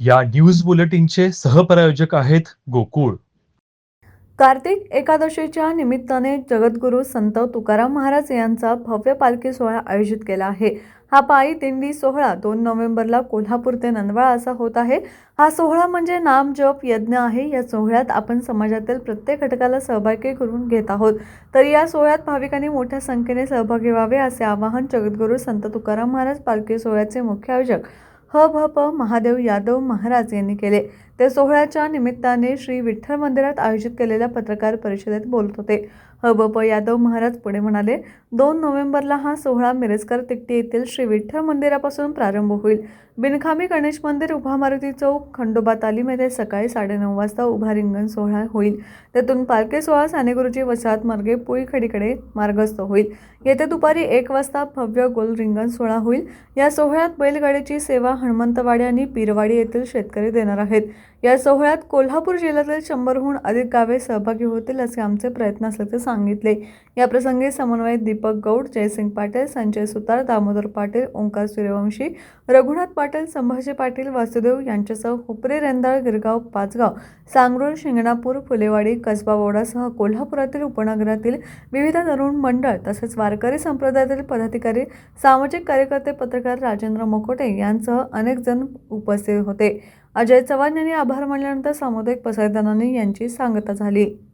या न्यूज बुलेटिनचे सहप्रायोजक आहेत गोकुळ. कार्तिक एकादशीच्या निमित्ताने जगद्गुरू संत तुकाराम महाराज यांचा भव्य पालखी सोहळा आयोजित केला आहे. हा पायी दिंडी सोहळा दोन नोव्हेंबरला कोल्हापूर ते नंदवाळ असा होत आहे. हा सोहळा म्हणजे नाम जप यज्ञ आहे. या सोहळ्यात आपण समाजातील प्रत्येक घटकाला सहभागी करून घेत आहोत. तर या सोहळ्यात भाविकांनी मोठ्या संख्येने सहभागी व्हावे असे आवाहन जगद्गुरू संत तुकाराम महाराज पालखी सोहळ्याचे मुख्य आयोजक ह भ प महादेव यादव महाराज यांनी केले. ते सोहळ्याच्या निमित्ताने श्री विठ्ठल मंदिरात आयोजित केलेल्या पत्रकार परिषदेत बोलत होते. ह ब प यादव महाराज पुढे म्हणाले दोन नोव्हेंबरला हा सोहळा मिरजकर तिकटी येथील श्री विठ्ठल मंदिरापासून प्रारंभ होईल. बिनखामी गणेश मंदिर उभा मारुती चौक खंडोबा तालीम येथे सकाळी साडेनऊ वाजता उभा रिंगण सोहळा होईल. त्यातून पालखी सोहळा सानेगुरुजी वसाहत मार्गे पुईखडीकडे मार्गस्थ होईल. येथे दुपारी एक वाजता भव्य गोल रिंगण सोहळा होईल. या सोहळ्यात बैलगाडीची सेवा हनुमंतवाडी आणि पीरवाडी येथील शेतकरी देणार आहेत. या सोहळ्यात कोल्हापूर जिल्ह्यातील शंभरहून अधिक गावे सहभागी होतील असे आमचे प्रयत्न असल्याचे सांगितले. या प्रसंगी समन्वयक दीपक गौड जयसिंग पाटील संजय सुतार दामोदर पाटील ओंकार सूर्यवंशी रघुनाथ पाटील संभाजी पाटील वासुदेव यांच्यासह हुपरे रेंदाळ गिरगाव पाचगाव सांगरूळ शिंगणापूर फुलेवाडी कसबा वोडासह कोल्हापुरातील उपनगरातील विविध तरुण मंडळ तसेच वारकरी संप्रदायातील पदाधिकारी सामाजिक कार्यकर्ते पत्रकार राजेंद्र मोकोटे यांसह अनेक जण उपस्थित होते. अजय चव्हाण यांनी आभार मानल्यानंतर सामुदायिक पसायदानांनी यांची सांगता झाली.